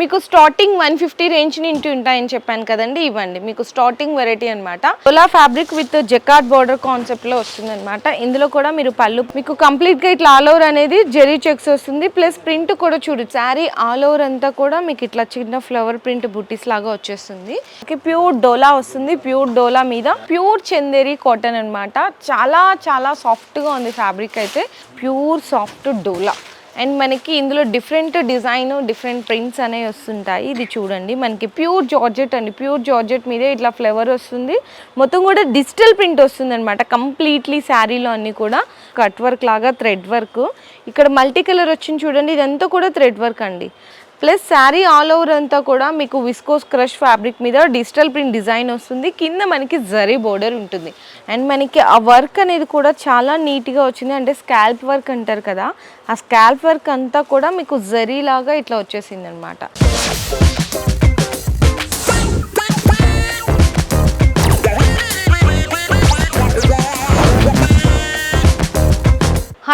మీకు starting one fifty range నుంచి ఉంటాయని చెప్పాను కదండి ఇవ్వండి. మీకు స్టార్టింగ్ వెరైటీ అనమాట ఓలా ఫ్యాబ్రిక్ విత్ జకాట్ బార్డర్ కాన్సెప్ట్లో వస్తుంది అనమాట ఇందులో కూడా మీరు పళ్ళు మీకు కంప్లీట్గా ఇట్లా ఆల్ ఓవర్ అనేది జెరీ చెక్స్ వస్తుంది. ప్లస్ ప్రింట్ కూడా చూడు శారీ ఆల్ ఓవర్ అంతా కూడా మీకు ఇట్లా చిన్న ఫ్లవర్ ప్రింట్ బుట్టీస్ లాగా వచ్చేస్తుంది. ప్యూర్ డోలా వస్తుంది ప్యూర్ డోలా మీద. ప్యూర్ చందేరి కాటన్ అనమాట చాలా చాలా సాఫ్ట్గా ఉంది ఫ్యాబ్రిక్ అయితే. ప్యూర్ సాఫ్ట్ డోలా అండ్ మనకి ఇందులో డిఫరెంట్ డిజైన్ డిఫరెంట్ ప్రింట్స్ అనేవి వస్తుంటాయి. ఇది చూడండి. మనకి ప్యూర్ జార్జెట్ అండి. ప్యూర్ జార్జెట్ మీదే ఇట్లా ఫ్లేవర్ వస్తుంది. మొత్తం కూడా డిజిటల్ ప్రింట్ వస్తుంది అనమాట కంప్లీట్లీ శారీలో అన్నీ కూడా కట్ వర్క్ లాగా థ్రెడ్ వర్క్. ఇక్కడ మల్టీ కలర్ వచ్చింది చూడండి. ఇదంతా కూడా థ్రెడ్ వర్క్ అండి. ప్లస్ శారీ ఆల్ ఓవర్ అంతా కూడా మీకు విస్కోస్ క్రష్ ఫ్యాబ్రిక్ మీద డిజిటల్ ప్రింట్ డిజైన్ వస్తుంది. కింద మనకి జరీ బోర్డర్ ఉంటుంది. అండ్ మనకి ఆ వర్క్ అనేది కూడా చాలా నీట్గా వచ్చింది. అంటే స్కాల్ప్ వర్క్ అంటారు కదా ఆ స్కాల్ప్ వర్క్ అంతా కూడా మీకు జరీ లాగా ఇట్లా వచ్చేసింది అనమాట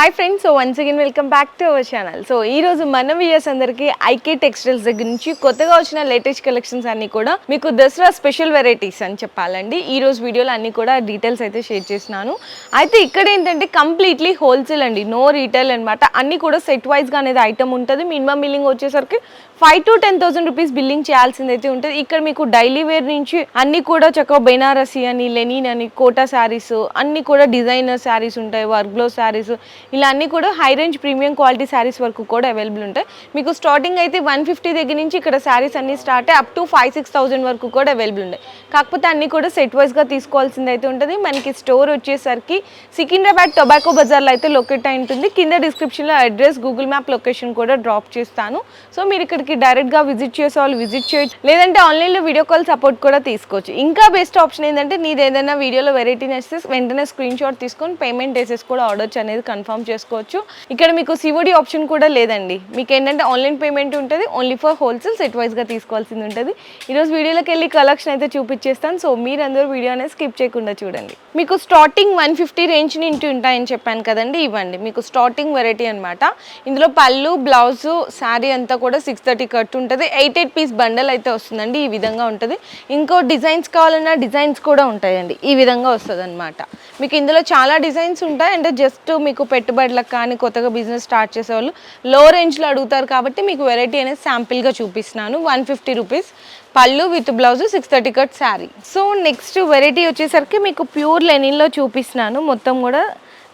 hi friends so once again welcome back to our channel so ఈ రోజు మన వ్యూయర్స్ అందరికీ ఐకే టెక్స్టైల్స్ దగ్గర నుంచి కొత్తగా వచ్చిన లేటెస్ట్ కలెక్షన్స్ అన్ని కూడా మీకు దసరా స్పెషల్ వెరైటీస్ అని చెప్పాలండి. ఈ రోజు వీడియోలో అన్ని కూడా డీటెయిల్స్ అయితే షేర్ చేసినాను అయితే ఇక్కడ ఏంటంటే కంప్లీట్లీ హోల్సేల్ అండి. నో రీటైల్ అనమాట అన్ని కూడా సెట్ వైజ్గా అనేది ఐటమ్ ఉంటుంది. మినిమం బిల్లింగ్ వచ్చేసరికి five to ten thousand rupees billing చేయాల్సింది అయితే ఉంటుంది. ఇక్కడ మీకు డైలీ వేర్ నుంచి అన్ని కూడా చక్కగా బెనారసి అని లెనిన్ అని కోటా శారీస్ అన్ని కూడా డిజైనర్ శారీస్ ఉంటాయి వర్క్లో శారీస్ ఇలా అన్ని కూడా high range premium quality saris వరకు కూడా అవైలబుల్ ఉంటాయి. మీకు స్టార్టింగ్ అయితే వన్ ఫిఫ్టీ దగ్గర నుంచి ఇక్కడ శారీస్ అన్ని start up to five six thousand వరకు కూడా అవైలబుల్ ఉంటాయి. కాకపోతే అన్ని కూడా సెట్ వైజ్గా తీసుకోవాల్సింది అయితే ఉంటుంది. మనకి స్టోర్ వచ్చేసరికి సికింద్రాబాద్ టొబాకో బజార్లో అయితే లొకేట్ అయి ఉంటుంది. కింద డిస్క్రిప్షన్లో అడ్రస్ గూగుల్ మ్యాప్ లొకేషన్ కూడా డ్రాప్ చేస్తాను. సో మీరు ఇక్కడ ఇక్కడికి డైరెక్ట్గా విజిట్ చేసే వాళ్ళు విజిట్ చేయొచ్చు. లేదంటే ఆన్లైన్లో వీడియో కాల్ సపోర్ట్ కూడా తీసుకోవచ్చు. ఇంకా బెస్ట్ ఆప్షన్ ఏంటంటే నీది ఏదైనా వీడియోలో వెరైటీ నచ్చితే వెంటనే స్క్రీన్ షాట్ తీసుకొని పేమెంట్ వేసేసి కూడా ఆర్డర్స్ అనేది కన్ఫర్మ్ చేసుకోవచ్చు. ఇక్కడ మీకు సివోడి ఆప్షన్ కూడా లేదండి. మీకు ఏంటంటే ఆన్లైన్ పేమెంట్ ఉంటుంది ఓన్లీ ఫర్ హోల్సేల్ సెట్ వైజ్గా తీసుకోవాల్సింది ఉంటుంది. ఈరోజు వీడియోలోకి వెళ్ళి కలెక్షన్ అయితే చూపించేస్తాను. సో మీరందరూ వీడియో అనేది స్కిప్ చేయకుండా చూడండి. మీకు స్టార్టింగ్ వన్ ఫిఫ్టీ రేంజ్ నుంచి ఉంటాయని చెప్పాను కదండి ఇవ్వండి. మీకు స్టార్టింగ్ వెరైటీ అనమాట ఇందులో పళ్ళు బ్లౌజ్ శారీ అంతా కూడా సిక్స్ థర్టీ కట్ ఉంటుంది ఎయిట్ ఎయిట్ పీస్ బండల్ అయితే వస్తుందండి. ఈ విధంగా ఉంటుంది. ఇంకో డిజైన్స్ కావాలన్నా డిజైన్స్ కూడా ఉంటాయండి. ఈ విధంగా వస్తుంది అనమాట మీకు ఇందులో చాలా డిజైన్స్ ఉంటాయి. అంటే జస్ట్ మీకు పెట్టుబడులకు కానీ కొత్తగా బిజినెస్ స్టార్ట్ చేసేవాళ్ళు లో రేంజ్లో అడుగుతారు కాబట్టి మీకు వెరైటీ అనేది శాంపిల్గా చూపిస్తున్నాను. వన్ ఫిఫ్టీ రూపీస్ పళ్ళు with blouse six thirty cut sari so next variety వచ్చేసరికి మీకు ప్యూర్ లెనిన్లో చూపిస్తున్నాను. మొత్తం కూడా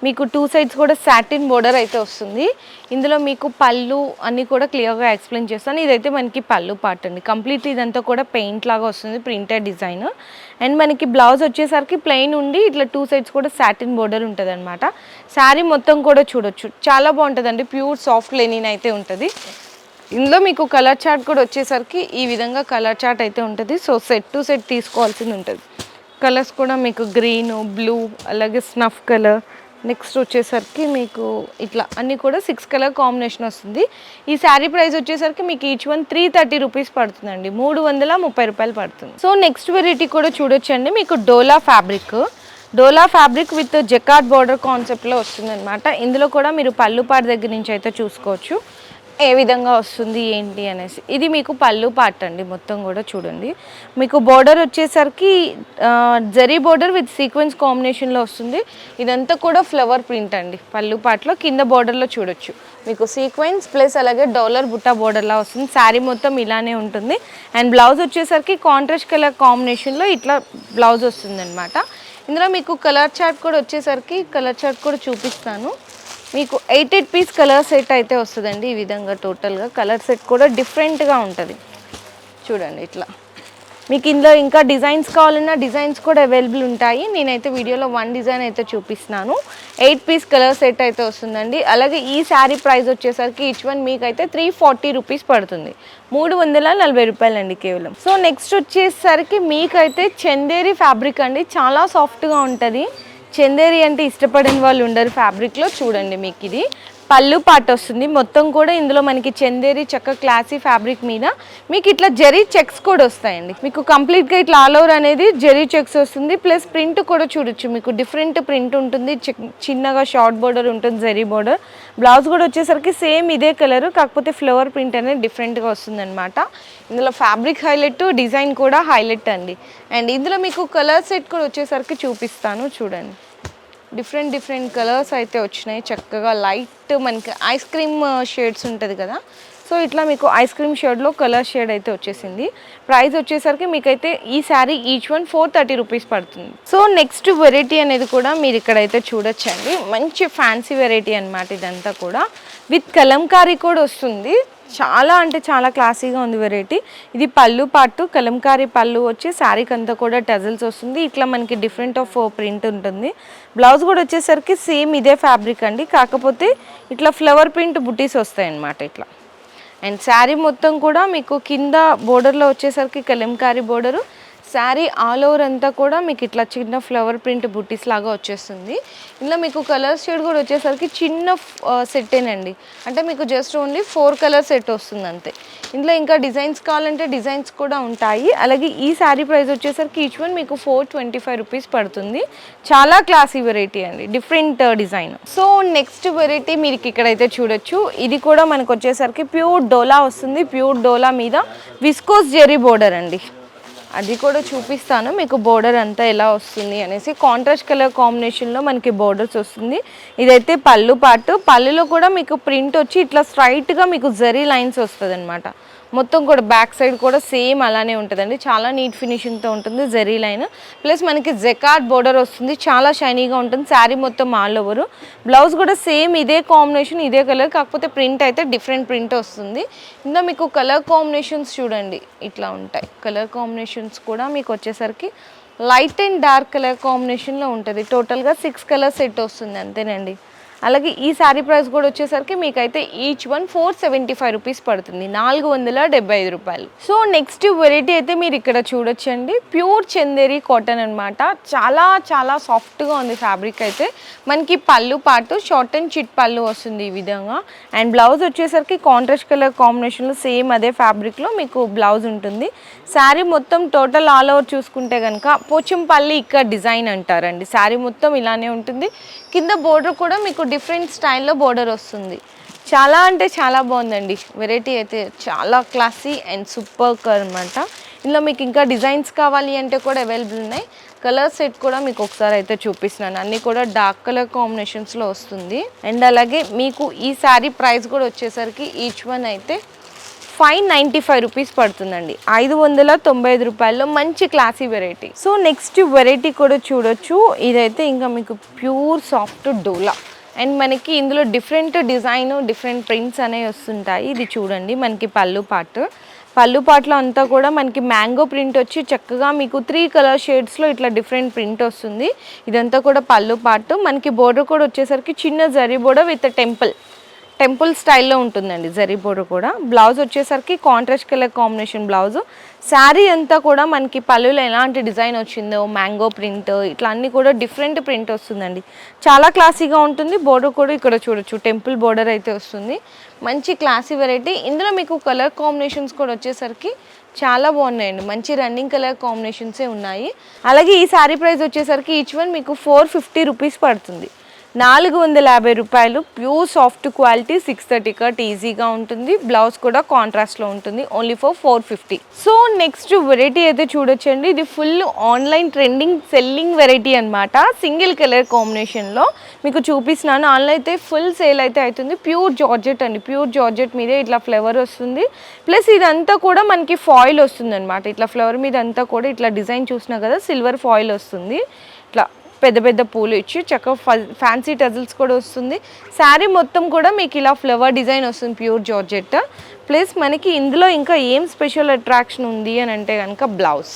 మీకు టూ సైడ్స్ కూడా సాటిన్ బోర్డర్ అయితే వస్తుంది. ఇందులో మీకు పళ్ళు అన్నీ కూడా క్లియర్గా ఎక్స్ప్లెయిన్ చేస్తాను. ఇదైతే మనకి పళ్ళు పార్ట్ అండి. కంప్లీట్ ఇదంతా కూడా పెయింట్ లాగా వస్తుంది ప్రింటెడ్ డిజైన్ అండ్ మనకి బ్లౌజ్ వచ్చేసరికి ప్లెయిన్ ఉండి ఇట్లా టూ సైడ్స్ కూడా సాటిన్ బోర్డర్ ఉంటుంది అనమాట శారీ మొత్తం కూడా చూడొచ్చు. చాలా బాగుంటుందండి. ప్యూర్ సాఫ్ట్ లెనిన్ అయితే ఉంటుంది. ఇందులో మీకు కలర్ చార్ట్ కూడా వచ్చేసరికి ఈ విధంగా కలర్ చార్ట్ అయితే ఉంటుంది. సో సెట్ టు సెట్ తీసుకోవాల్సింది ఉంటుంది. కలర్స్ కూడా మీకు గ్రీను బ్లూ అలాగే స్నఫ్ కలర్ నెక్స్ట్ వచ్చేసరికి మీకు ఇట్లా అన్నీ కూడా సిక్స్ కలర్ కాంబినేషన్ వస్తుంది. ఈ శారీ ప్రైస్ వచ్చేసరికి మీకు each one three thirty rupees పడుతుందండి. మూడు వందల ముప్పై రూపాయలు పడుతుంది. సో నెక్స్ట్ వెరైటీ కూడా చూడొచ్చండి. మీకు డోలా fabric dola fabric with jacquard border కాన్సెప్ట్లో వస్తుందన్నమాట. ఇందులో కూడా మీరు పళ్ళుపాటు దగ్గర నుంచి అయితే చూసుకోవచ్చు. ఏ విధంగా వస్తుంది ఏంటి అనేసి. ఇది మీకు పళ్ళు పార్ట్ అండి మొత్తం కూడా చూడండి. మీకు బోర్డర్ వచ్చేసరికి జరీ బోర్డర్ విత్ సీక్వెన్స్ కాంబినేషన్లో వస్తుంది. ఇదంతా కూడా ఫ్లవర్ ప్రింట్ అండి. పళ్ళు పార్ట్లో కింద బోర్డర్లో చూడొచ్చు. మీకు సీక్వెన్స్ ప్లస్ అలాగే డాలర్ బుట్ట బోర్డర్లా వస్తుంది. శారీ మొత్తం ఇలానే ఉంటుంది. అండ్ బ్లౌజ్ వచ్చేసరికి కాంట్రాస్ట్ కలర్ కాంబినేషన్లో ఇట్లా బ్లౌజ్ వస్తుంది అనమాట ఇందులో మీకు కలర్ చార్ట్ కూడా వచ్చేసరికి కలర్ చార్ట్ కూడా చూపిస్తాను. మీకు eight eight piece colour set అయితే వస్తుందండి ఈ విధంగా టోటల్గా కలర్ సెట్ కూడా డిఫరెంట్గా ఉంటుంది. చూడండి ఇట్లా. మీకు ఇందులో ఇంకా డిజైన్స్ కావాలన్నా డిజైన్స్ కూడా అవైలబుల్ ఉంటాయి. నేనైతే వీడియోలో వన్ డిజైన్ అయితే చూపిస్తున్నాను. ఎయిట్ పీస్ కలర్ సెట్ అయితే వస్తుందండి. అలాగే ఈ శారీ ప్రైస్ వచ్చేసరికి ఈచ్ వన్ మీకైతే త్రీ ఫార్టీ రూపీస్ పడుతుంది. మూడు వందల నలభై రూపాయలండి కేవలం. సో నెక్స్ట్ వచ్చేసరికి మీకైతే చందేరి ఫ్యాబ్రిక్ అండి. చాలా సాఫ్ట్గా ఉంటుంది. చందేరి అంటే ఇష్టపడని వాళ్ళు ఉండరు ఫ్యాబ్రిక్లో చూడండి మీకు ఇది. పళ్ళు పాట వస్తుంది. మొత్తం కూడా ఇందులో మనకి చందేరి చక్క క్లాసీ ఫ్యాబ్రిక్ మీద మీకు ఇట్లా జెరీ చెక్స్ కూడా వస్తాయండి. మీకు కంప్లీట్గా ఇట్లా ఆల్ ఓవర్ అనేది జెరీ చెక్స్ వస్తుంది. ప్లస్ ప్రింట్ కూడా చూడొచ్చు మీకు. డిఫరెంట్ ప్రింట్ ఉంటుంది. చిన్నగా షార్ట్ బోర్డర్ ఉంటుంది జెరీ బోర్డర్. బ్లౌజ్ కూడా వచ్చేసరికి సేమ్ ఇదే కలర్. కాకపోతే ఫ్లవర్ ప్రింట్ అనేది డిఫరెంట్గా వస్తుంది అనమాట ఇందులో ఫ్యాబ్రిక్ హైలైట్ డిజైన్ కూడా హైలైట్ అండి. అండ్ ఇందులో మీకు కలర్ సెట్ కూడా వచ్చేసరికి చూపిస్తాను. చూడండి. డిఫరెంట్ డిఫరెంట్ కలర్స్ అయితే వచ్చినాయి. చక్కగా లైట్ మనకి ఐస్ క్రీమ్ షేడ్స్ ఉంటుంది కదా. సో ఇట్లా మీకు ఐస్ క్రీమ్ షేడ్లో కలర్ షేడ్ అయితే వచ్చేసింది. ప్రైస్ వచ్చేసరికి మీకైతే ఈ sari each one four thirty rupees పడుతుంది. సో నెక్స్ట్ వెరైటీ అనేది కూడా మీరు ఇక్కడైతే చూడొచ్చండి. మంచి ఫ్యాన్సీ వెరైటీ అనమాట ఇదంతా కూడా. విత్ కలంకారీ కూడా వస్తుంది. చాలా అంటే చాలా క్లాసీగా ఉంది వెరైటీ. ఇది పళ్ళు పాటు కలంకారీ పళ్ళు వచ్చి శారీకి అంతా కూడా టజల్స్ వస్తుంది. ఇట్లా మనకి డిఫరెంట్ ఆఫ్ ప్రింట్ ఉంటుంది. బ్లౌజ్ కూడా వచ్చేసరికి సేమ్ ఇదే ఫ్యాబ్రిక్ అండి. కాకపోతే ఇట్లా ఫ్లవర్ ప్రింట్ బుటీస్ వస్తాయి అన్నమాట ఇట్లా. అండ్ శారీ మొత్తం కూడా మీకు కింద బోర్డర్లో వచ్చేసరికి Kalamkari border sari all over అంతా కూడా మీకు ఇట్లా చిన్న ఫ్లవర్ ప్రింట్ బుట్టీస్ లాగా వచ్చేస్తుంది. ఇందులో మీకు కలర్ షేడ్ కూడా వచ్చేసరికి చిన్న సెట్టేనండి. అంటే మీకు just only four colour set వస్తుంది అంతే. ఇందులో ఇంకా డిజైన్స్ కావాలంటే డిజైన్స్ కూడా ఉంటాయి. అలాగే ఈ శారీ ప్రైస్ వచ్చేసరికి ఈచ్ వన్ మీకు ఫోర్ ట్వంటీ ఫైవ్ రూపీస్ పడుతుంది. చాలా క్లాసీ వెరైటీ అండి. Different design. So next variety మీరు ఇక్కడైతే చూడొచ్చు. ఇది కూడా మనకు వచ్చేసరికి ప్యూర్ డోలా వస్తుంది. ప్యూర్ డోలా మీద విస్కోస్ జెరీ బోర్డర్ అండి. అది కూడా చూపిస్తాను. మీకు బోర్డర్ అంతా ఎలా వస్తుంది అనేసి కాంట్రాస్ట్ కలర్ కాంబినేషన్లో మనకి బోర్డర్స్ వస్తుంది. ఇదైతే పళ్ళు పాటు. పళ్ళులో కూడా మీకు ప్రింట్ వచ్చి ఇట్లా స్ట్రైట్గా మీకు జరీ లైన్స్ వస్తుంది అనమాట మొత్తం కూడా బ్యాక్ సైడ్ కూడా సేమ్ అలానే ఉంటుందండి. చాలా నీట్ ఫినిషింగ్తో ఉంటుంది జరీ లైన్ ప్లస్ మనకి జెకార్డ్ బోర్డర్ వస్తుంది. చాలా షైనీగా ఉంటుంది. శారీ మొత్తం ఆల్ ఓవర్ బ్లౌజ్ కూడా సేమ్ ఇదే కాంబినేషన్ ఇదే కలర్ కాకపోతే ప్రింట్ అయితే డిఫరెంట్ ప్రింట్ వస్తుంది. ఇంకా మీకు కలర్ కాంబినేషన్స్ చూడండి. ఇట్లా ఉంటాయి. కలర్ కాంబినేషన్ కాంబినేషన్స్ కూడా మీకు వచ్చేసరికి లైట్ అండ్ డార్క్ కలర్ కాంబినేషన్లో ఉంటుంది. టోటల్గా సిక్స్ కలర్ సెట్ వస్తుంది అంతేనండి. అలాగే ఈ శారీ ప్రైస్ కూడా వచ్చేసరికి మీకైతే each one four seventy five rupees పడుతుంది. నాలుగు వందల డెబ్బై ఐదు రూపాయలు. సో నెక్స్ట్ వెరైటీ అయితే మీరు ఇక్కడ చూడొచ్చండి. ప్యూర్ చందేరి కాటన్ అనమాట చాలా చాలా సాఫ్ట్గా ఉంది ఫ్యాబ్రిక్ అయితే. మనకి పళ్ళు పాటు షార్ట్ అండ్ చిట్ పళ్ళు వస్తుంది ఈ విధంగా. అండ్ బ్లౌజ్ వచ్చేసరికి కాంట్రాస్ట్ కలర్ కాంబినేషన్లో సేమ్ అదే ఫ్యాబ్రిక్లో మీకు బ్లౌజ్ ఉంటుంది. శారీ మొత్తం టోటల్ ఆల్ ఓవర్ చూసుకుంటే కనుక పోచంపల్లి ఇక్కడ డిజైన్ అంటారండి. శారీ మొత్తం ఇలానే ఉంటుంది. కింద బోర్డర్ కూడా మీకు డిఫరెంట్ స్టైల్లో బోర్డర్ వస్తుంది. చాలా అంటే చాలా బాగుందండి. వెరైటీ అయితే చాలా క్లాసీ అండ్ సూపర్ అనమాట ఇందులో మీకు ఇంకా డిజైన్స్ కావాలి అంటే కూడా అవైలబుల్ ఉన్నాయి. కలర్ సెట్ కూడా మీకు ఒకసారి అయితే చూపిస్తున్నాను. అన్నీ కూడా డార్క్ కలర్ కాంబినేషన్స్లో వస్తుంది. అండ్ అలాగే మీకు ఈ శారీ ప్రైస్ కూడా వచ్చేసరికి ఈచ్ వన్ అయితే ఫైవ్ నైంటీ ఫైవ్ రూపీస్ పడుతుందండి. ఐదు వందల తొంభై ఐదు రూపాయల్లో మంచి classy variety. So next variety కూడా చూడొచ్చు. ఇదైతే ఇంకా మీకు ప్యూర్ సాఫ్ట్ డోలా. అండ్ మనకి ఇందులో డిఫరెంట్ డిజైన్ డిఫరెంట్ ప్రింట్స్ అనేవి వస్తుంటాయి. ఇది చూడండి మనకి పళ్ళు పాటు. పళ్ళు పాటలో అంతా కూడా మనకి మ్యాంగో ప్రింట్ వచ్చి చక్కగా మీకు త్రీ కలర్ షేడ్స్లో ఇట్లా డిఫరెంట్ ప్రింట్ వస్తుంది. ఇదంతా కూడా పళ్ళు పాటు. మనకి బోర్డర్ కూడా వచ్చేసరికి చిన్న zari border with temple. Temple స్టైల్లో ఉంటుందండి జరీ బోర్డర్ కూడా. బ్లౌజ్ వచ్చేసరికి contrast colour combination blouse. Sari అంతా కూడా మనకి పళ్ళులో ఎలాంటి డిజైన్ వచ్చిందో మ్యాంగో ప్రింట్ ఇట్లా అన్నీ కూడా డిఫరెంట్ ప్రింట్ వస్తుందండి. చాలా క్లాసీగా ఉంటుంది బోర్డర్ కూడా ఇక్కడ చూడొచ్చు టెంపుల్ బోర్డర్ అయితే వస్తుంది. మంచి క్లాసీ వెరైటీ. ఇందులో మీకు కలర్ కాంబినేషన్స్ కూడా వచ్చేసరికి చాలా బాగున్నాయండి. మంచి రన్నింగ్ కలర్ కాంబినేషన్సే ఉన్నాయి. అలాగే ఈ శారీ ప్రైస్ వచ్చేసరికి ఈచ్ వన్ మీకు ఫోర్ ఫిఫ్టీ రూపీస్ పడుతుంది. నాలుగు వందల యాభై రూపాయలు pure soft quality six thirty cut ఈజీగా ఉంటుంది. బ్లౌజ్ కూడా కాంట్రాస్ట్లో ఉంటుంది. Only for four fifty. So next variety అయితే చూడొచ్చండి. ఇది full online trending selling variety అనమాట సింగిల్ కలర్ కాంబినేషన్లో మీకు చూపిస్తున్నాను. ఆన్లైన్ అయితే ఫుల్ సేల్ అయితే అవుతుంది. ప్యూర్ జార్జెట్ అండి. ప్యూర్ జార్జెట్ మీదే ఇట్లా ఫ్లవర్ వస్తుంది. ప్లస్ ఇదంతా కూడా మనకి ఫాయిల్ వస్తుంది అనమాట ఇట్లా ఫ్లవర్ మీద అంతా కూడా ఇట్లా డిజైన్ చూసినా కదా సిల్వర్ ఫాయిల్ వస్తుంది. పెద్ద పెద్ద పూలు ఇచ్చి. చక్కగా ఫ్యాన్సీ టజిల్స్ కూడా వస్తుంది. శారీ మొత్తం కూడా మీకు ఇలా ఫ్లవర్ డిజైన్ వస్తుంది ప్యూర్ జార్జెట్ ప్లస్ మనకి ఇందులో ఇంకా ఏం స్పెషల్ అట్రాక్షన్ ఉంది అని అంటే కనుక బ్లౌజ్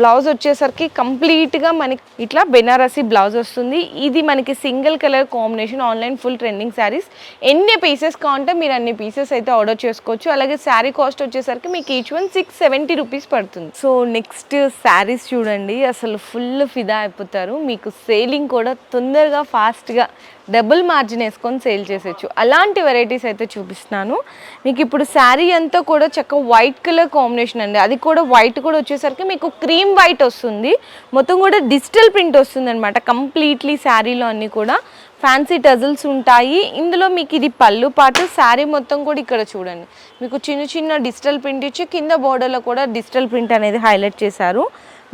బ్లౌజ్ వచ్చేసరికి కంప్లీట్గా మనకి ఇట్లా బెనారసీ బ్లౌజ్ వస్తుంది. ఇది మనకి single colour combination online full trending saris. ఎన్ని పీసెస్ కావాలంటే మీరు అన్ని పీసెస్ అయితే ఆర్డర్ చేసుకోవచ్చు. అలాగే శారీ కాస్ట్ వచ్చేసరికి మీకు each one six seventy rupees పడుతుంది. సో నెక్స్ట్ శారీస్ చూడండి. అసలు ఫుల్ ఫిదా అయిపోతారు. మీకు సేలింగ్ కూడా తొందరగా ఫాస్ట్గా డబుల్ మార్జిన్ వేసుకొని సేల్ చేసేయచ్చు. అలాంటి వెరైటీస్ అయితే చూపిస్తున్నాను. మీకు ఇప్పుడు శారీ అంతా కూడా చక్క వైట్ కలర్ కాంబినేషన్ అండి. అది కూడా వైట్ కూడా వచ్చేసరికి మీకు క్రీమ్ వైట్ వస్తుంది. మొత్తం కూడా డిజిటల్ ప్రింట్ వస్తుంది అనమాట కంప్లీట్లీ శారీలో అన్నీ కూడా ఫ్యాన్సీ టజల్స్ ఉంటాయి. ఇందులో మీకు ఇది పళ్ళు పాటు శారీ మొత్తం కూడా ఇక్కడ చూడండి. మీకు చిన్న చిన్న డిజిటల్ ప్రింట్ ఇచ్చి కింద బోర్డర్లో కూడా డిజిటల్ ప్రింట్ అనేది హైలైట్ చేశారు.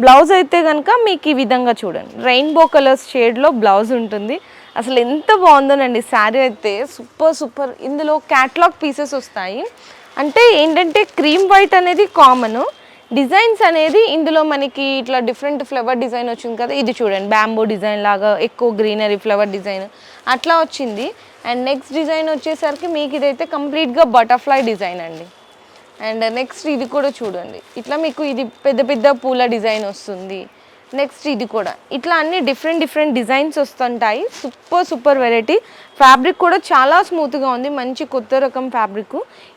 బ్లౌజ్ అయితే కనుక మీకు ఈ విధంగా చూడండి. రెయిన్బో కలర్స్ షేడ్లో బ్లౌజ్ ఉంటుంది. అసలు ఎంత బాగుందోనండి శారీ అయితే. Super super. ఇందులో క్యాట్లాగ్ పీసెస్ వస్తాయి. అంటే ఏంటంటే క్రీమ్ వైట్ అనేది కామన్ డిజైన్స్ అనేది ఇందులో మనకి ఇట్లా డిఫరెంట్ ఫ్లవర్ డిజైన్ వచ్చింది కదా ఇది చూడండి. బ్యాంబో డిజైన్ లాగా ఎక్కువ గ్రీనరీ ఫ్లవర్ డిజైన్ అట్లా వచ్చింది. అండ్ నెక్స్ట్ డిజైన్ వచ్చేసరికి మీకు ఇదైతే కంప్లీట్గా బటర్ఫ్లై డిజైన్ అండి. అండ్ నెక్స్ట్ ఇది కూడా చూడండి. ఇట్లా మీకు ఇది పెద్ద పెద్ద పూల డిజైన్ వస్తుంది. నెక్స్ట్ ఇది కూడా. ఇట్లా అన్ని డిఫరెంట్ డిఫరెంట్ డిజైన్స్ వస్తుంటాయి. సూపర్ సూపర్ వెరైటీ ఫ్యాబ్రిక్ కూడా చాలా స్మూత్గా ఉంది. మంచి కొత్త రకం ఫ్యాబ్రిక్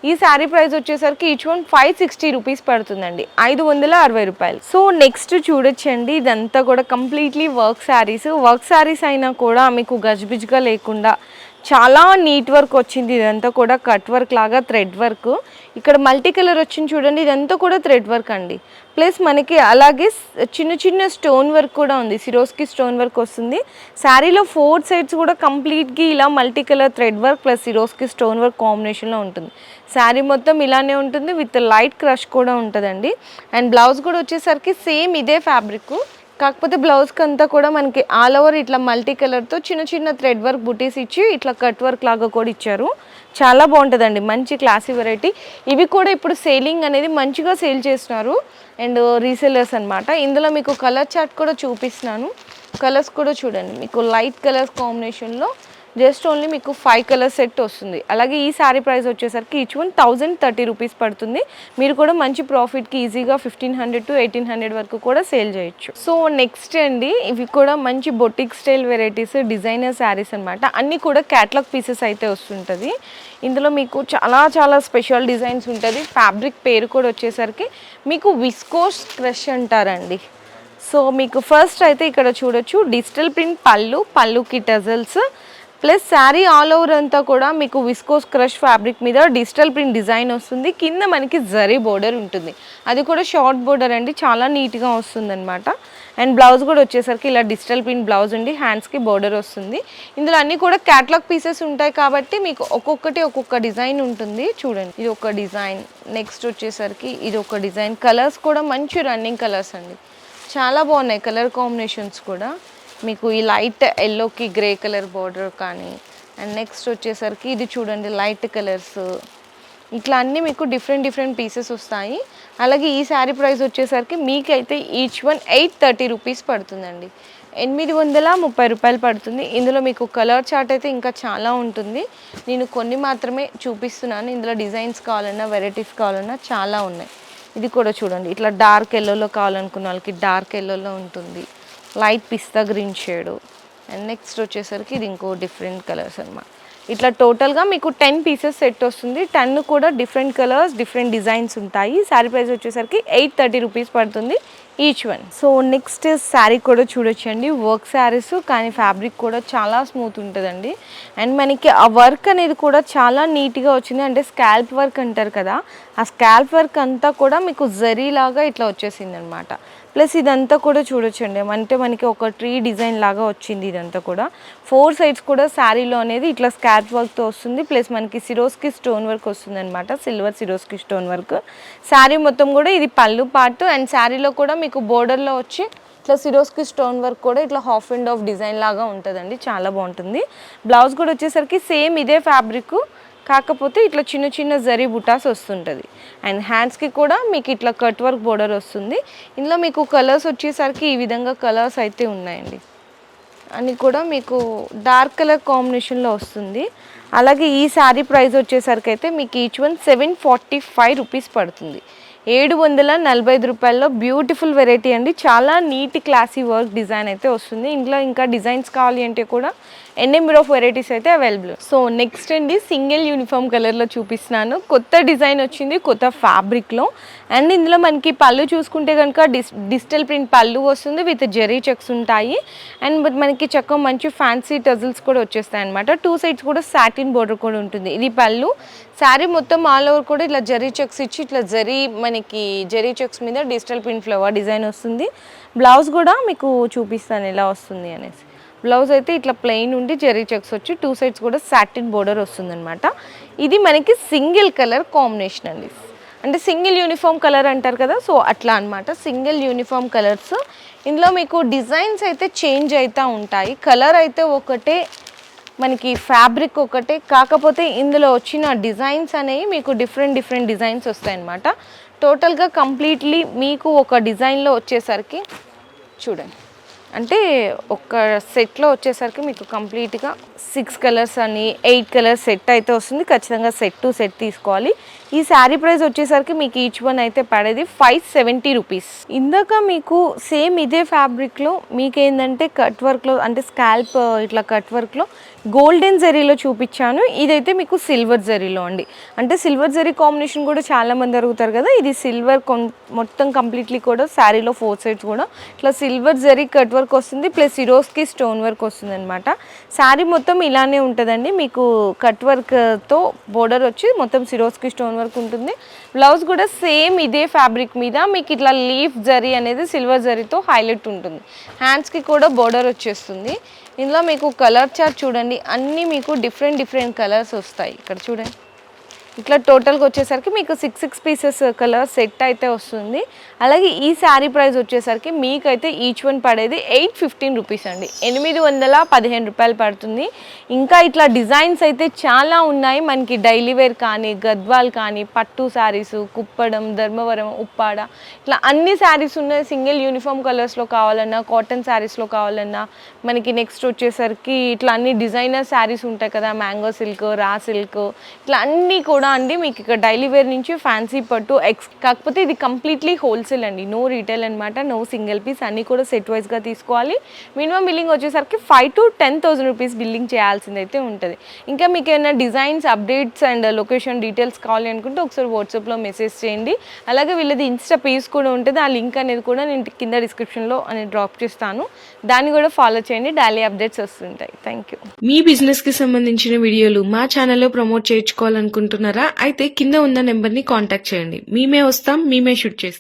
ఈ శారీ ప్రైస్ వచ్చేసరికి each one five sixty rupees పడుతుందండి. ఐదు వందల అరవై రూపాయలు. సో నెక్స్ట్ చూడొచ్చండి. ఇదంతా కూడా completely work saris work saris అయినా కూడా మీకు గజిబిజిగా లేకుండా చాలా నీట్ వర్క్ వచ్చింది. ఇదంతా కూడా కట్ వర్క్ లాగా థ్రెడ్ వర్క్ ఇక్కడ మల్టీ కలర్ వచ్చింది చూడండి. ఇదంతా కూడా థ్రెడ్ వర్క్ అండి. ప్లస్ మనకి అలాగే చిన్న చిన్న స్టోన్ వర్క్ కూడా ఉంది. సిరోస్కి స్టోన్ వర్క్ వస్తుంది. శారీలో ఫోర్ సైడ్స్ కూడా కంప్లీట్గా ఇలా multi colour thread work plus Swarovski stone work కాంబినేషన్లో ఉంటుంది. శారీ మొత్తం ఇలానే ఉంటుంది. విత్ లైట్ క్రష్ కూడా ఉంటుందండి. అండ్ బ్లౌజ్ కూడా వచ్చేసరికి సేమ్ ఇదే ఫ్యాబ్రిక్ కాకపోతే బ్లౌజ్కి అంతా కూడా మనకి ఆల్ ఓవర్ ఇట్లా మల్టీ కలర్తో చిన్న చిన్న థ్రెడ్ వర్క్ బుటీస్ ఇచ్చి ఇట్లా కట్ వర్క్ లాగా కూడా ఇచ్చారు. చాలా బాగుంటుందండి. మంచి క్లాసీ వెరైటీ ఇవి కూడా ఇప్పుడు సేలింగ్ అనేది మంచిగా సేల్ చేస్తున్నారు. అండ్ రీసెలర్స్ అన్నమాట. ఇందులో మీకు కలర్ చార్ట్ కూడా చూపిస్తున్నాను. కలర్స్ కూడా చూడండి. మీకు లైట్ కలర్స్ కాంబినేషన్లో జస్ట్ ఓన్లీ మీకు ఫైవ్ కలర్ సెట్ వస్తుంది. అలాగే ఈ శారీ ప్రైస్ వచ్చేసరికి each one thousand thirty rupees పడుతుంది. మీరు కూడా మంచి ప్రాఫిట్కి ఈజీగా fifteen hundred to eighteen hundred వరకు కూడా సేల్ చేయొచ్చు. సో నెక్స్ట్ అండి ఇవి కూడా మంచి boutique style varieties designer saris అనమాట అన్నీ కూడా క్యాట్లాగ్ పీసెస్ అయితే వస్తుంటుంది. ఇందులో మీకు చాలా చాలా స్పెషల్ డిజైన్స్ ఉంటుంది. ఫ్యాబ్రిక్ పేరు కూడా వచ్చేసరికి మీకు విస్కోస్ క్రష్ అంటారండి. సో మీకు ఫస్ట్ అయితే ఇక్కడ చూడొచ్చు డిజిటల్ ప్రింట్ పళ్ళు పళ్ళుకి tassels plus sari all over అంతా కూడా మీకు విస్కోస్ క్రష్ ఫ్యాబ్రిక్ మీద డిజిటల్ ప్రింట్ డిజైన్ వస్తుంది. కింద మనకి జరీ బోర్డర్ ఉంటుంది. అది కూడా షార్ట్ బోర్డర్ అండి. చాలా నీట్గా వస్తుంది అనమాట అండ్ బ్లౌజ్ కూడా వచ్చేసరికి ఇలా డిజిటల్ ప్రింట్ బ్లౌజ్ ఉండి హ్యాండ్స్కి బోర్డర్ వస్తుంది. ఇందులో అన్నీ కూడా క్యాట్లాగ్ పీసెస్ ఉంటాయి కాబట్టి మీకు ఒక్కొక్కటి ఒక్కొక్క డిజైన్ ఉంటుంది. చూడండి. ఇది ఒక డిజైన్. నెక్స్ట్ వచ్చేసరికి ఇది ఒక డిజైన్. కలర్స్ కూడా మంచి రన్నింగ్ కలర్స్ అండి. చాలా బాగున్నాయి. కలర్ కాంబినేషన్స్ కూడా. మీకు ఈ లైట్ ఎల్లోకి గ్రే కలర్ బార్డర్ కానీ అండ్ నెక్స్ట్ వచ్చేసరికి ఇది చూడండి లైట్ కలర్స్. ఇట్లా అన్నీ మీకు డిఫరెంట్ డిఫరెంట్ పీసెస్ వస్తాయి. అలాగే ఈ శారీ ప్రైస్ వచ్చేసరికి మీకైతే each one eight thirty rupees పడుతుందండి. ఎనిమిది వందల ముప్పై రూపాయలు పడుతుంది. ఇందులో మీకు కలర్ చార్ట్ అయితే ఇంకా చాలా ఉంటుంది. నేను కొన్ని మాత్రమే చూపిస్తున్నాను. ఇందులో డిజైన్స్ కావాలన్నా వెరైటీస్ కావాలన్నా చాలా ఉన్నాయి. ఇది కూడా చూడండి. ఇట్లా డార్క్ ఎల్లోలో కావాలనుకున్న వాళ్ళకి డార్క్ ఎల్లోలో ఉంటుంది. Light pista green shade. And next వచ్చేసరికి ఇది ఇంకో డిఫరెంట్ కలర్స్ అనమాట ఇట్లా టోటల్గా మీకు టెన్ పీసెస్ సెట్ వస్తుంది. టెన్ కూడా డిఫరెంట్ కలర్స్ డిఫరెంట్ డిజైన్స్ ఉంటాయి. శారీ ప్రైస్ వచ్చేసరికి ఎయిట్ థర్టీ రూపీస్ పడుతుంది each one so next sari కూడా చూడొచ్చండి. వర్క్ శారీస్ కానీ ఫ్యాబ్రిక్ కూడా చాలా స్మూత్ ఉంటుందండి. అండ్ మనకి ఆ వర్క్ అనేది కూడా చాలా నీట్గా వచ్చింది. అంటే స్కాల్ప్ వర్క్ అంటారు కదా. ఆ స్కాల్ప్ వర్క్ అంతా కూడా మీకు జరీ లాగా ఇట్లా వచ్చేసింది అనమాట ప్లస్ ఇదంతా కూడా చూడొచ్చండి అంటే మనకి ఒక ట్రీ డిజైన్ లాగా వచ్చింది ఇదంతా కూడా. ఫోర్ సైడ్స్ కూడా శారీలో అనేది ఇట్లా స్కార్ప్ వర్క్తో వస్తుంది ప్లస్ మనకి సిరోస్కి స్టోన్ వర్క్ వస్తుంది అనమాట silver Swarovski stone work sari మొత్తం కూడా ఇది పళ్ళు పార్ట్ అండ్ శారీలో కూడా మీకు బోర్డర్లో వచ్చి ఇట్లా సిరోస్కి స్టోన్ వర్క్ కూడా ఇట్లా హాఫ్ అండ్ ఆఫ్ డిజైన్ లాగా ఉంటుందండి చాలా బాగుంటుంది. బ్లౌజ్ కూడా వచ్చేసరికి సేమ్ ఇదే ఫ్యాబ్రిక్ కాకపోతే ఇట్లా చిన్న చిన్న జరీ బుటాస్ వస్తుంటుంది. అండ్ హ్యాండ్స్కి కూడా మీకు ఇట్లా కట్ వర్క్ బోర్డర్ వస్తుంది. ఇందులో మీకు కలర్స్ వచ్చేసరికి ఈ విధంగా కలర్స్ అయితే ఉన్నాయండి. అని కూడా మీకు డార్క్ కలర్ కాంబినేషన్లో వస్తుంది. అలాగే ఈ శారీ ప్రైస్ వచ్చేసరికి అయితే మీకు each one seven forty five rupees పడుతుంది. ఏడు వందల నలభై ఐదు రూపాయల్లో బ్యూటిఫుల్ వెరైటీ అండి. చాలా నీట్ క్లాసీ వర్క్ డిజైన్ అయితే వస్తుంది. ఇంట్లో ఇంకా డిజైన్స్ కావాలి అంటే కూడా ఎన్ నెంబర్ ఆఫ్ వెరైటీస్ అయితే అవైలబుల్ సో నెక్స్ట్ అండి సింగిల్ యూనిఫామ్ కలర్లో చూపిస్తున్నాను. కొత్త డిజైన్ వచ్చింది కొత్త ఫ్యాబ్రిక్లో అండ్ ఇందులో మనకి పళ్ళు చూసుకుంటే కనుక డిస్ డిజిటల్ ప్రింట్ పళ్ళు వస్తుంది విత్ జెరీ చెక్స్ ఉంటాయి. అండ్ మనకి చక్క మంచి ఫ్యాన్సీ టజిల్స్ కూడా వచ్చేస్తాయి అనమాట టూ సైడ్స్ కూడా సాటిన్ బోర్డర్ కూడా ఉంటుంది. ఇది పళ్ళు. శారీ మొత్తం ఆల్ ఓవర్ కూడా ఇట్లా జరీ చెక్స్ ఇచ్చి ఇట్లా జరీ మనకి జరీ చెక్స్ మీద డిజిటల్ ప్రింట్ ఫ్లవర్ డిజైన్ వస్తుంది. బ్లౌజ్ కూడా మీకు చూపిస్తాను ఎలా వస్తుంది అనేసి. బ్లౌజ్ అయితే ఇట్లా ప్లెయిన్ ఉండి జెరీ చెక్స్ వచ్చి టూ సైడ్స్ కూడా సాటిన్ బోర్డర్ వస్తుందన్నమాట. ఇది మనకి సింగిల్ కలర్ కాంబినేషన్ అండి. అంటే సింగిల్ యూనిఫామ్ కలర్ అంటారు కదా సో అట్లా అనమాట సింగిల్ యూనిఫామ్ కలర్స్ ఇందులో మీకు డిజైన్స్ అయితే చేంజ్ అవుతూ ఉంటాయి. కలర్ అయితే ఒకటే మనకి ఫ్యాబ్రిక్ ఒకటే. కాకపోతే ఇందులో వచ్చిన డిజైన్స్ అనేవి మీకు డిఫరెంట్ డిఫరెంట్ డిజైన్స్ వస్తాయన్నమాట. టోటల్గా కంప్లీట్లీ మీకు ఒక డిజైన్లో వచ్చేసరికి చూడండి. అంటే ఒక సెట్లో వచ్చేసరికి మీకు కంప్లీట్గా సిక్స్ కలర్స్ అని ఎయిట్ కలర్స్ సెట్ అయితే వస్తుంది. ఖచ్చితంగా సెట్ టు సెట్ తీసుకోవాలి. ఈ శారీ ప్రైస్ వచ్చేసరికి మీకు ఈచ్ వన్ అయితే పడేది ఫైవ్ సెవెంటీ రూపీస్ ఇందాక మీకు సేమ్ ఇదే ఫ్యాబ్రిక్లో మీకు ఏంటంటే కట్ వర్క్లో అంటే స్కాల్ప్ uh, ఇట్లా కట్ వర్క్లో గోల్డెన్ జరీలో చూపించాను. ఇదైతే మీకు సిల్వర్ జరీలో అండి. అంటే సిల్వర్ జరీ కాంబినేషన్ కూడా చాలా మంది అడుగుతారు కదా ఇది సిల్వర్ మొత్తం కంప్లీట్లీ కూడా శారీలో ఫోర్ సైడ్స్ కూడా. ఇట్లా సిల్వర్ జరీ కట్ వర్క్ వస్తుంది ప్లస్ ఇరోస్కి స్టోన్ వర్క్ వస్తుంది అనమాట శారీ మొత్తం మొత్తం ఇలానే ఉంటుందండి. మీకు కట్ వర్క్తో బోర్డర్ వచ్చి మొత్తం సిరోస్కి స్టోన్ వర్క్ ఉంటుంది. బ్లౌజ్ కూడా సేమ్ ఇదే ఫ్యాబ్రిక్ మీద మీకు ఇట్లా లీఫ్ జరీ అనేది సిల్వర్ జరీతో హైలైట్ ఉంటుంది. హ్యాండ్స్కి కూడా బోర్డర్ వచ్చేస్తుంది. ఇందులో మీకు కలర్ చార్ట్ చూడండి. అన్నీ మీకు డిఫరెంట్ డిఫరెంట్ కలర్స్ వస్తాయి. ఇక్కడ చూడండి. ఇట్లా టోటల్గా వచ్చేసరికి మీకు six six pieces colour set అయితే వస్తుంది. అలాగే ఈ శారీ ప్రైస్ వచ్చేసరికి మీకైతే ఈచ్ వన్ పడేది ఎయిట్ ఫిఫ్టీన్ రూపీస్ అండి. ఎనిమిది వందల పదిహేను రూపాయలు పడుతుంది. ఇంకా ఇట్లా డిజైన్స్ అయితే చాలా ఉన్నాయి. మనకి డైలీ వేర్ కానీ గద్వాల్ కానీ పట్టు శారీస్ కుప్పడం ధర్మవరం ఉప్పాడ ఇట్లా అన్ని శారీస్ ఉన్నాయి. సింగిల్ యూనిఫామ్ కలర్స్లో కావాలన్నా కాటన్ శారీస్లో కావాలన్నా మనకి నెక్స్ట్ వచ్చేసరికి ఇట్లా అన్ని డిజైనర్ శారీస్ ఉంటాయి కదా. మ్యాంగో సిల్క్ రా సిల్క్ ఇట్లా అన్నీ కూడా అండి. మీకు ఇక్కడ డైలీ వేర్ నుంచి ఫ్యాన్సీ పట్టు ఎక్స్ కాకపోతే ఇది కంప్లీట్లీ హోల్సేల్ అండి. నో రీటైల్ అనమాట నో సింగిల్ పీస్. అన్నీ కూడా సెట్ వైజ్గా తీసుకోవాలి. మినిమం బిల్లింగ్ వచ్చేసరికి five to ten thousand rupees billing చేయాల్సిందైతే ఉంటుంది. ఇంకా మీకు ఏమైనా designs updates and location details కావాలి అనుకుంటే ఒకసారి వాట్సాప్లో మెసేజ్ చేయండి. అలాగే వీళ్ళది ఇన్స్టా పేజ్ కూడా ఉంటుంది. ఆ లింక్ అనేది కూడా నేను కింద డిస్క్రిప్షన్లో అనేది డ్రాప్ చేస్తాను. దాన్ని కూడా ఫాలో చేయండి. డైలీ అప్డేట్స్ వస్తుంటాయి. Thank you. మీ బిజినెస్కి సంబంధించిన వీడియోలు మా ఛానల్లో ప్రమోట్ చేయించుకోవాలనుకుంటున్నాను అయితే కింద ఉన్న నెంబర్ని కాంటాక్ట్ చేయండి. మేమే వస్తాం మేమే షూట్ చేస్తాం.